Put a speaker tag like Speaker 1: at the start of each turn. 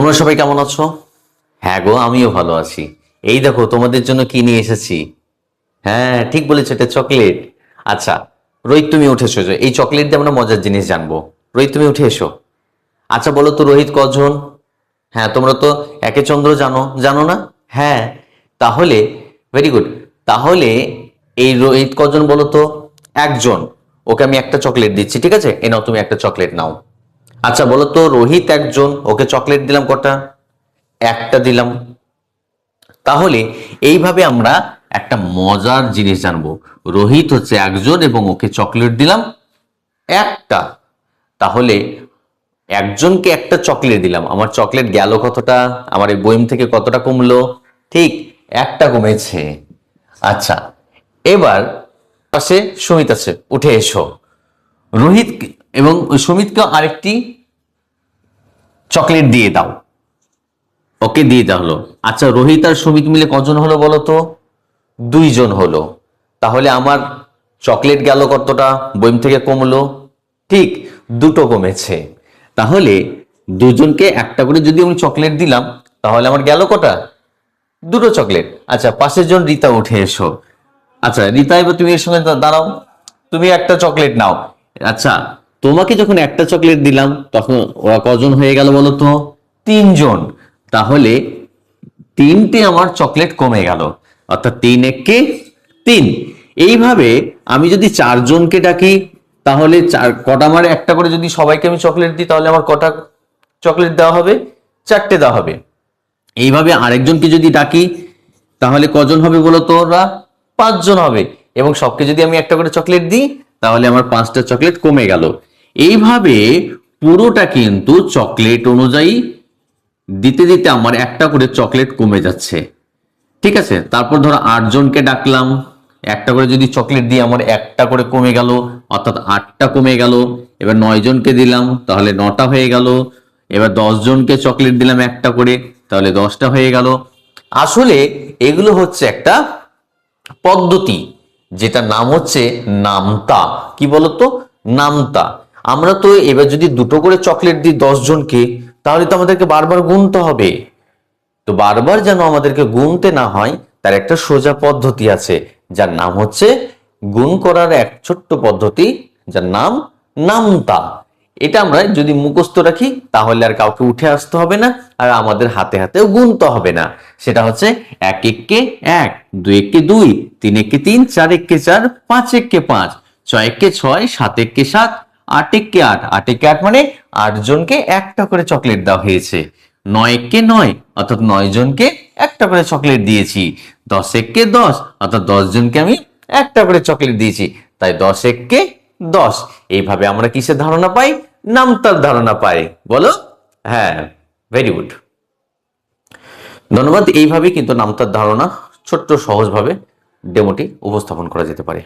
Speaker 1: তোমরা সবাই কেমন আছো? হ্যাঁ গো, আমিও ভালো আছি। এই দেখো, তোমাদের জন্য কি নিয়ে এসেছি? হ্যাঁ ঠিক বলেছ, এটা চকলেট। আচ্ছা রোহিত তুমি উঠে এসো এই চকলেট দিয়ে আমরা মজার জিনিস জানব। রোহিত, তুমি উঠে এসো। আচ্ছা বলো তো রোহিত, কজন? হ্যাঁ তোমরা তো একে চন্দ্র জানো জানো না? হ্যাঁ তাহলে ভেরি গুড তাহলে, এই রোহিত কজন বলো তো? একজন। ওকে আমি একটা চকলেট দিচ্ছি, ঠিক আছে? এ নাও, তুমি একটা চকলেট নাও। আচ্ছা বলো তো রোহিত একজন, ওকে চকলেট দিলাম কটা? একটা দিলাম। তাহলে এইভাবে আমরা একটা মজার জিনিস জানব। রোহিত হচ্ছে একজন এবং ওকে চকলেট দিলাম একটা। তাহলে একজনকে একটা চকলেট দিলাম। আমার চকলেট গেল কতটা? আমার এই বইম থেকে কতটা কমলো? ঠিক একটা কমেছে। আচ্ছা এবার পাশে সুমিত আছে, উঠে এসো। রোহিত এবং সুমিতকে আরেকটি চকলেট দিয়ে দাও। ওকে দিয়ে দেওয়া হলো আচ্ছা রোহিত আর সুমিত মিলে কজন হলো বলো তো? দুইজন হলো। তাহলে আমার চকলেট গেল কতটা? বইম থেকে কমলো। ঠিক, দুটো কমেছে। তাহলে দুজনকে একটা করে যদি আমি চকলেট দিলাম, তাহলে আমার গেল কটা? দুটো চকলেট। আচ্ছা পাশের জন রীতা, উঠে এসো। আচ্ছা রীতা, এবার তুমি এর সঙ্গে দাঁড়াও। তুমি একটা চকলেট নাও। আচ্ছা তোমাকে যখন একটা চকলেট দিলাম, তখন ওরা কজন হয়ে গেল বলো তো? তিনজন। তাহলে তিনটে আমার চকলেট কমে গেল। অর্থাৎ তিন এককে তিন। এইভাবে আমি যদি চারজনকে ডাকি, তাহলে চার, কটা আমার একটা করে যদি সবাইকে আমি চকলেট দিই, তাহলে আমার কটা চকলেট দেওয়া হবে? চারটে দেওয়া হবে। এইভাবে আরেকজনকে যদি ডাকি, তাহলে কজন হবে বলো তো ওরা? পাঁচজন হবে। এবং সবকে যদি আমি একটা করে চকলেট দিই, তাহলে আমার পাঁচটা চকলেট কমে গেল। এইভাবে পুরোটা কিন্তু চকলেট অনুযায়ী দিতে দিতে আমার একটা করে চকলেট কমে যাচ্ছে। ঠিক আছে? তারপর ধরো আটজনকে ডাকলাম, একটা করে যদি চকলেট দিই আমার একটা করে কমে গেল, অর্থাৎ আটটা কমে গেল, এবার নয় জনকে দিলাম, তাহলে নটা হয়ে গেল, এবার জনকে চকলেট দিলাম একটা করে, তাহলে দশটা হয়ে গেল। আসলে এগুলো হচ্ছে একটা পদ্ধতি যেটা নাম হচ্ছে নামতা। কি বলতো? নামতা। আমরা তো এবার যদি দুটো করে চকলেট দিই জনকে, তাহলে তো আমাদেরকে বারবার গুনতে হবে। তো বারবার যেন আমাদেরকে গুনতে না হয়, তার একটা সোজা পদ্ধতি আছে, যার নাম হচ্ছে গুণ করার এক ছোট্ট পদ্ধতি, যার নাম নামতা। এটা আমরা যদি মুখস্থ রাখি, তাহলে আর কাউকে উঠে আসতে হবে না, আর আমাদের হাতে হাতেও গুনতে হবে না। সেটা হচ্ছে এক এককে এক, দুই এককে দুই, তিন এককে তিন, চার এককে চার, পাঁচ এককে পাঁচ, ছয় এককে ছয়, সাত এককে সাত আট এককে আট? আট এককে আট মানে আট জনকে একটা করে চকলেট দেওয়া হয়েছে। নয় এককে নয়? অর্থাৎ নয় জনকে একটা করে চকলেট দিয়েছি। দশ এককে দশ? অর্থাৎ দশ জনকে আমি একটা করে চকলেট দিয়েছি। তাই দশ এককে দশ। এইভাবে আমরা কিসের ধারণা পাই? নামতার ধারণা পাই। বলো? হ্যাঁ ভেরি গুড ধন্যবাদ। এইভাবে কিন্তু নামতার ধারণা ছোট্ট সহজভাবে ডেমোটি উপস্থাপন করা যেতে পারে।